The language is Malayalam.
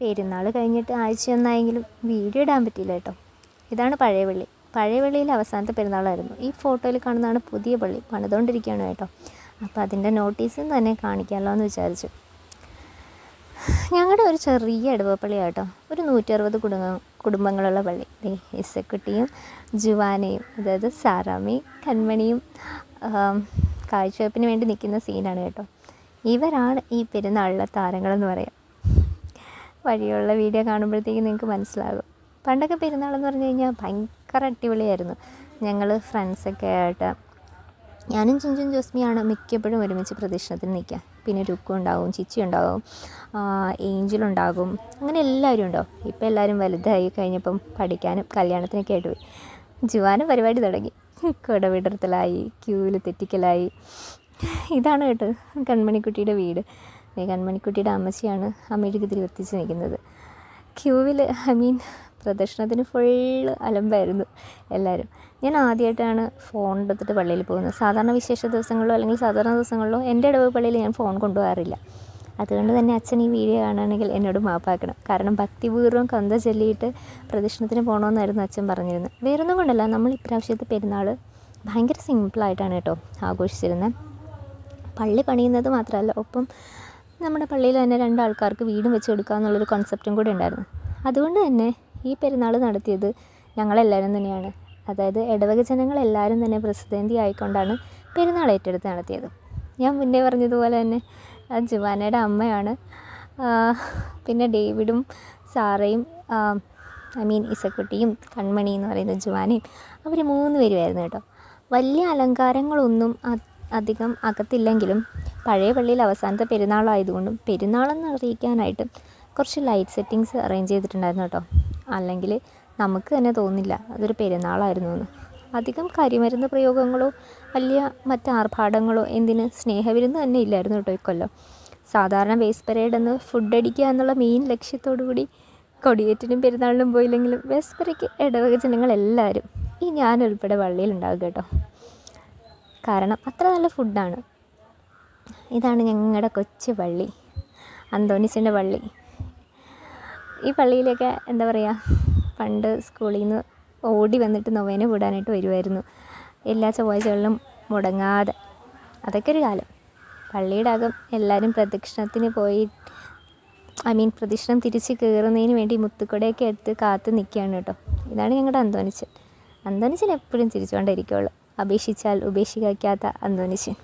പെരുന്നാൾ കഴിഞ്ഞിട്ട് ആഴ്ചയൊന്നായെങ്കിലും വീഡിയോ ഇടാൻ പറ്റിയില്ല കേട്ടോ. ഇതാണ് പഴയ പള്ളി പഴയ പള്ളിയിൽ അവസാനത്തെ പെരുന്നാളായിരുന്നു. ഈ ഫോട്ടോയിൽ കാണുന്നതാണ് പുതിയ പള്ളി പണിതുകൊണ്ടിരിക്കുകയാണ് കേട്ടോ. അപ്പോൾ അതിന്റെ നോട്ടീസും തന്നെ കാണിക്കാമല്ലോ എന്ന് വിചാരിച്ചു. ഞങ്ങളുടെ ഒരു ചെറിയ ഇടവപ്പള്ളി കേട്ടോ. ഒരു നൂറ്റി അറുപത് കുടുംബ കുടുംബങ്ങളുള്ള പള്ളി. ഇസക്കുട്ടിയും ജുവാനയും അതായത് സാറാമി കൺമണിയും ആം, കാഴ്ചവെപ്പിന് വേണ്ടി നിൽക്കുന്ന സീനാണ് കേട്ടോ. ഇവരാണ് ഈ പെരുന്നാളിലെ താരങ്ങളെന്ന് പറയാം. വഴിയുള്ള വീഡിയോ കാണുമ്പോഴത്തേക്കും നിങ്ങൾക്ക് മനസ്സിലാകും. പണ്ടൊക്കെ പെരുന്നാളെന്ന് പറഞ്ഞു കഴിഞ്ഞാൽ ഭയങ്കര അടിപൊളിയായിരുന്നു. ഞങ്ങൾ ഫ്രണ്ട്സൊക്കെ ആയിട്ട്. ഞാനും ചിഞ്ചും ജോസ്മിയാണ് മിക്കപ്പോഴും ഒരുമിച്ച് പ്രദക്ഷിണത്തിന് നിൽക്കുക. പിന്നെ രുക്കു ഉണ്ടാവും ചിച്ചി ഉണ്ടാവും ഏഞ്ചലുണ്ടാകും അങ്ങനെ എല്ലാവരും ഉണ്ടാവും ഇപ്പം എല്ലാവരും വലുതായി കഴിഞ്ഞപ്പം പഠിക്കാനും കല്യാണത്തിനൊക്കെ ആയിട്ട് പോയി. ജുവാനും പരിപാടി തുടങ്ങി. കുടവിടർത്തലായി ക്യൂവിൽ തെറ്റിക്കലായി. ഇതാണ് കേട്ടോ കൺമണിക്കുട്ടിയുടെ വീട്. ഈ കൺമണിക്കുട്ടിയുടെ അമ്മച്ചിയാണ് ആ മെഴുകുതിരി കത്തിച്ച് നിൽക്കുന്നത്. ക്യൂവിൽ ഐ മീൻ പ്രദർശനത്തിന് ഫുള്ള് അലമ്പായിരുന്നു എല്ലാവരും. ഞാൻ ആദ്യമായിട്ടാണ് ഫോൺ എടുത്തിട്ട് പള്ളിയിൽ പോകുന്നത്. സാധാരണ വിശേഷ ദിവസങ്ങളിലോ അല്ലെങ്കിൽ സാധാരണ ദിവസങ്ങളിലോ എന്റെ ഇടവ് പള്ളിയിൽ ഞാൻ ഫോൺ കൊണ്ടുപോകാറില്ല. അതുകൊണ്ട് തന്നെ അച്ഛൻ ഈ വീഡിയോ കാണുകയാണെങ്കിൽ എന്നോട് മാപ്പാക്കണം കാരണം ഭക്തിപൂർവം കന്ത ചൊല്ലിയിട്ട് പ്രദർശനത്തിന് പോകണമെന്നായിരുന്നു അച്ഛൻ പറഞ്ഞിരുന്നത്. വേറൊന്നും കൊണ്ടല്ല നമ്മൾ ഇപ്രാവശ്യത്തെ പെരുന്നാൾ ഭയങ്കര സിമ്പിളായിട്ടാണ് കേട്ടോ ആഘോഷിച്ചിരുന്നത്. പള്ളി പണിയുന്നത് മാത്രമല്ല ഒപ്പം നമ്മുടെ പള്ളിയിൽ തന്നെ രണ്ടാൾക്കാർക്ക് വീടും വെച്ച് കൊടുക്കുക എന്നുള്ളൊരു കോൺസെപ്റ്റും കൂടെ ഉണ്ടായിരുന്നു. അതുകൊണ്ട് തന്നെ ഈ പെരുന്നാൾ നടത്തിയത് ഞങ്ങളെല്ലാവരും തന്നെയാണ്. അതായത് ഇടവക ജനങ്ങളെല്ലാവരും തന്നെ പ്രസിദ്ധന്തി ആയിക്കൊണ്ടാണ് പെരുന്നാൾ ഏറ്റെടുത്ത് നടത്തിയത്. ഞാൻ മുന്നേ പറഞ്ഞതുപോലെ തന്നെ ജുവാനയുടെ അമ്മയാണ്. പിന്നെ ഡേവിഡും സാറയും ഐ മീൻ ഇസക്കുട്ടിയും കൺമണി എന്ന് പറയുന്ന ജുവാനയും അവർ മൂന്ന് പേരുമായിരുന്നു കേട്ടോ. വലിയ അലങ്കാരങ്ങളൊന്നും അധികം അകത്തില്ലെങ്കിലും പഴയ പള്ളിയിൽ അവസാനത്തെ പെരുന്നാളായതുകൊണ്ടും പെരുന്നാളെന്ന് അറിയിക്കാനായിട്ട് കുറച്ച് ലൈറ്റ് സെറ്റിങ്സ് അറേഞ്ച് ചെയ്തിട്ടുണ്ടായിരുന്നു കേട്ടോ. അല്ലെങ്കിൽ നമുക്ക് തന്നെ തോന്നില്ല അതൊരു പെരുന്നാളായിരുന്നു എന്ന്. അധികം കരിമരുന്ന് പ്രയോഗങ്ങളോ വലിയ മറ്റ് ആർഭാടങ്ങളോ എന്തിന് സ്നേഹവിരുന്ന് തന്നെ ഇല്ലായിരുന്നു കേട്ടോ ഇക്കൊല്ലം. സാധാരണ വേസ് പരേഡ് എന്ന് ഫുഡ് അടിക്കുക എന്നുള്ള മെയിൻ ലക്ഷ്യത്തോടു കൂടി കൊടിയേറ്റിനും പെരുന്നാളിനും പോയില്ലെങ്കിലും വേസ്പരയ്ക്ക് ഇടവക ജനങ്ങളെല്ലാവരും ഈ ഞാനുൾപ്പെടെ പള്ളിയിലുണ്ടാകും കേട്ടോ. കാരണം അത്ര നല്ല ഫുഡാണ് ഇതാണ് ഞങ്ങളുടെ കൊച്ചു പള്ളി അന്തോണിച്ചന്റെ പള്ളി. ഈ പള്ളിയിലൊക്കെ എന്താ പറയുക പണ്ട് സ്കൂളിൽ നിന്ന് ഓടി വന്നിട്ട് നൊവേന കൂടാനായിട്ട് വരുമായിരുന്നു എല്ലാ ചൊവ്വാഴ്ചകളിലും മുടങ്ങാതെ. അതൊക്കെ ഒരു കാലം. പള്ളിയുടെ അകം എല്ലാവരും പ്രദക്ഷിണത്തിന് പോയി ഐ മീൻ പ്രദക്ഷിണം തിരിച്ച് കയറുന്നതിന് വേണ്ടി മുത്തുക്കുടയൊക്കെ എടുത്ത് കാത്ത് നിൽക്കുകയാണ് കേട്ടോ. ഇതാണ് ഞങ്ങളുടെ അന്തോണിച്ചൻ. അന്തോണിച്ചൻ എപ്പോഴും ചിരിച്ചുകൊണ്ടിരിക്കുകയുള്ളു അപേക്ഷിച്ചാൽ ഉപേക്ഷിക്കാത്ത അന്തോണിച്ചൻ